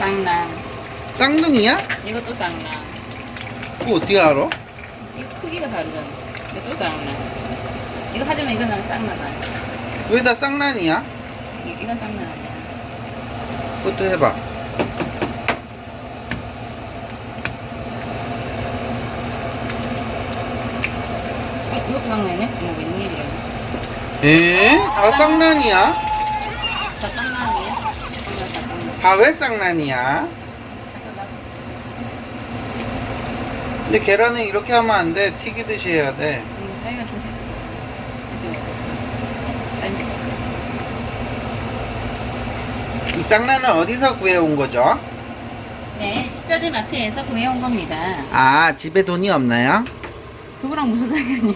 쌍랑. 쌍둥이야? 이것도 쌍랑. 그거 어떻게 알아? 이거 크기가 다르잖아. 이것도 쌍랑. 이거 하지만 이거는 쌍랑 아니야. 왜 다 쌍란이야? 이- 이건 쌍랑 아니야. 그것도 해봐. 어, 이것도 쌍랑이네? 어머, 웬일이야. 에? 다 쌍란이야? 다? 쌍랑, 다 쌍랑. 다왜 쌍란이야? 근데 계란은 이렇게 하면 안 돼. 튀기듯이 해야 돼. 음, 자기가 좀 해. 그래서 이 쌍란을 어디서 구해온 거죠? 네, 식자재 마트에서 구해온 겁니다. 아, 집에 돈이 없나요? 그거랑 무슨 상관이에요?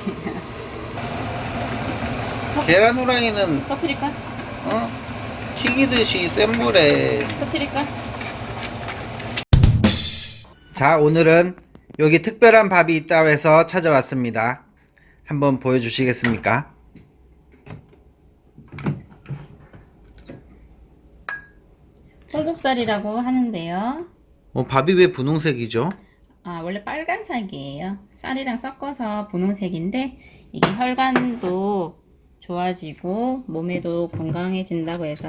계란 후라이는 터트릴까? 어? 튀기듯이 센 불에 터트릴까? 자 오늘은 여기 특별한 밥이 있다고 해서 찾아왔습니다 한번 보여주시겠습니까? 홍국살이라고 하는데요. 어, 밥이 왜 분홍색이죠? 아, 원래 빨간색이에요. 쌀이랑 섞어서 분홍색인데 이게 혈관도 좋아지고 몸에도 건강해진다고 해서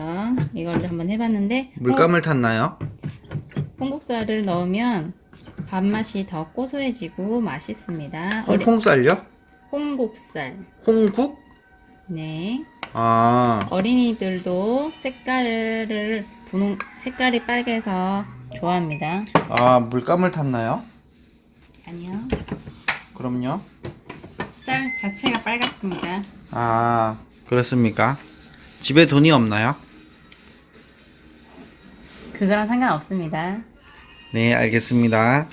이걸 한번 해봤는데 물감을 탔나요? 홍국살을 넣으면 밥맛이 더 고소해지고 맛있습니다. 홍콩쌀요? 홍국살. 홍국? 네. 아 어린이들도 색깔을 분홍 색깔이 빨개서 좋아합니다. 아, 물감을 탔나요? 아니요. 그럼요 쌀 자체가 빨갛습니다. 아 그렇습니까? 집에 돈이 없나요? 그거랑 상관없습니다. 네 알겠습니다